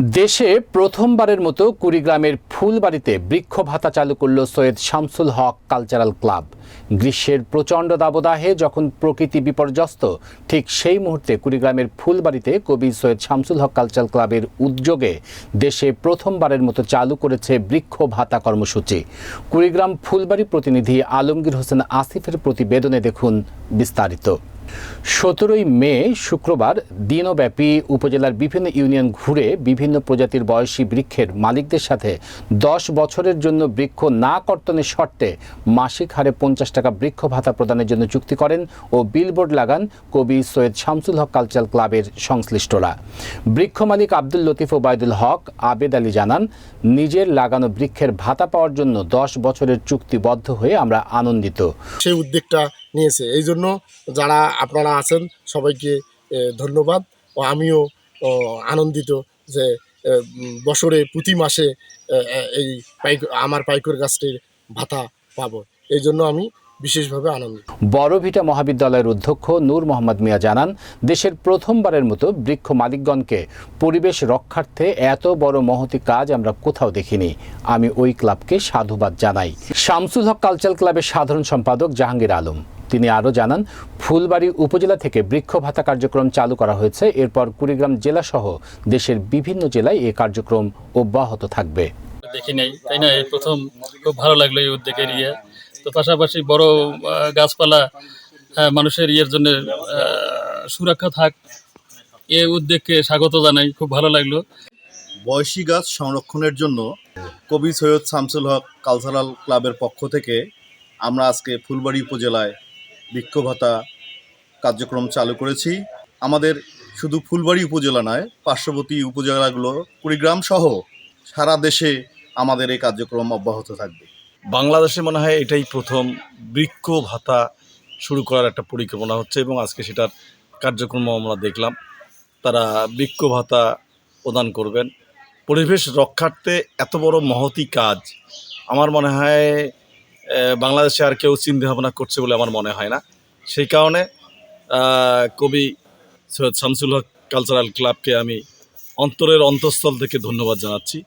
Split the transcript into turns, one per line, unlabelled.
দেশে প্রথমবারের মতো কুড়িগ্রামের ফুলবাড়িতে বৃক্ষ ভাতা চালু করল সৈয়দ শামসুল হক কালচারাল ক্লাব। গ্রীষ্মের প্রচণ্ড দাবদাহে যখন প্রকৃতি বিপর্যস্ত, ঠিক সেই মুহূর্তে কুড়িগ্রামের ফুলবাড়িতে কবি সৈয়দ শামসুল হক কালচারাল ক্লাবের উদ্যোগে দেশে প্রথমবারের মতো চালু করেছে বৃক্ষ ভাতা কর্মসূচি। কুড়িগ্রাম ফুলবাড়ি প্রতিনিধি আলমগীর হোসেন আসিফের প্রতিবেদনে দেখুন বিস্তারিত। সতেরোই মে, শুক্রবার, দিনব্যাপী উপজেলার বিভিন্ন ইউনিয়ন ঘুরে বিভিন্ন প্রজাতির বয়সী বৃক্ষের মালিকদের সাথে দশ বছরের জন্য বৃক্ষ না কর্তনের শর্তে মাসিক হারে পঞ্চাশ টাকা বৃক্ষ ভাতা প্রদানের জন্য চুক্তি করেন ও বিলবোর্ড লাগান কবি সৈয়দ শামসুল হক কালচারাল ক্লাবের সংশ্লিষ্টরা। বৃক্ষ মালিক আব্দুল লতিফ ওবায়দুল হক আবেদ আলী জানান, নিজের লাগানো বৃক্ষের ভাতা পাওয়ার জন্য দশ বছরের চুক্তিবদ্ধ হয়ে আমরা আনন্দিত।
সেই উদ্যোগটা নিয়েছে। এই জন্য যারা আপনারা আছেন, সবাইকে ধন্যবাদ। ও আমিও আনন্দিত যে বছরে প্রতি মাসে এই পাইক, আমার পাইকর গাছটির ভাতা পাবো। এই জন্য আমি বিশেষভাবে আনন্দিত।
বড়ভিটা মহাবিদ্যালয়ের অধ্যক্ষ নূর মোহাম্মদ মিয়া জানান, দেশের প্রথমবারের মতো বৃক্ষ মালিকগণকে পরিবেশ রক্ষার্থে এত বড় মহতি কাজ আমরা কোথাও দেখিনি। আমি ওই ক্লাবকে সাধুবাদ জানাই। শামসুল হক কালচারাল ক্লাবের সাধারণ সম্পাদক জাহাঙ্গীর আলম। তিনি আরও জানান ফুলবাড়ি উপজেলা থেকে বৃক্ষ ভাতা কার্যক্রম চালু করা হয়েছে। এরপর কুড়িগ্রাম জেলাসহ দেশের বিভিন্ন জেলায় এ কার্যক্রম অব্যাহত থাকবে।
দেখি নাই তাই না? এই প্রথম খুব ভালো লাগল এই উদ্যোগের ইয়ে। তো পাশাপাশি বড় গাছপালা মানুষের ইয়ের জন্য সুরক্ষা থাক এ উদ্যোগকে স্বাগত জানাই খুব ভালো লাগল।
বয়সী গাছ সংরক্ষণের জন্য কবি সৈয়দ শামসুল হক কালচারাল ক্লাবের পক্ষ থেকে আমরা আজকে ফুলবাড়ি উপজেলায় বৃক্ষ ভাতা কার্যক্রম চালু করেছি। আমাদের শুধু ফুলবাড়ি উপজেলা নয়, পার্শ্ববর্তী উপজেলাগুলো, কুড়িগ্রাম সহ সারা দেশে আমাদের এই কার্যক্রম অব্যাহত থাকবে।
বাংলাদেশে মনে হয় এটাই প্রথম বৃক্ষ ভাতা শুরু করার একটা পরিকল্পনা হচ্ছে এবং আজকে সেটার কার্যক্রম আমরা দেখলাম। তারা বৃক্ষ ভাতা প্রদান করবেন। পরিবেশ রক্ষার্থে এত বড় মহতি কাজ, আমার মনে হয় বাংলাদেশে আর কেউ চিন্তা ভাবনা করছে বলে আমার মনে হয় না। সেই কারণে কবি সৈয়দ শামসুল হক কালচারাল ক্লাবকে আমি অন্তরের অন্তঃস্থল থেকে ধন্যবাদ জানাচ্ছি।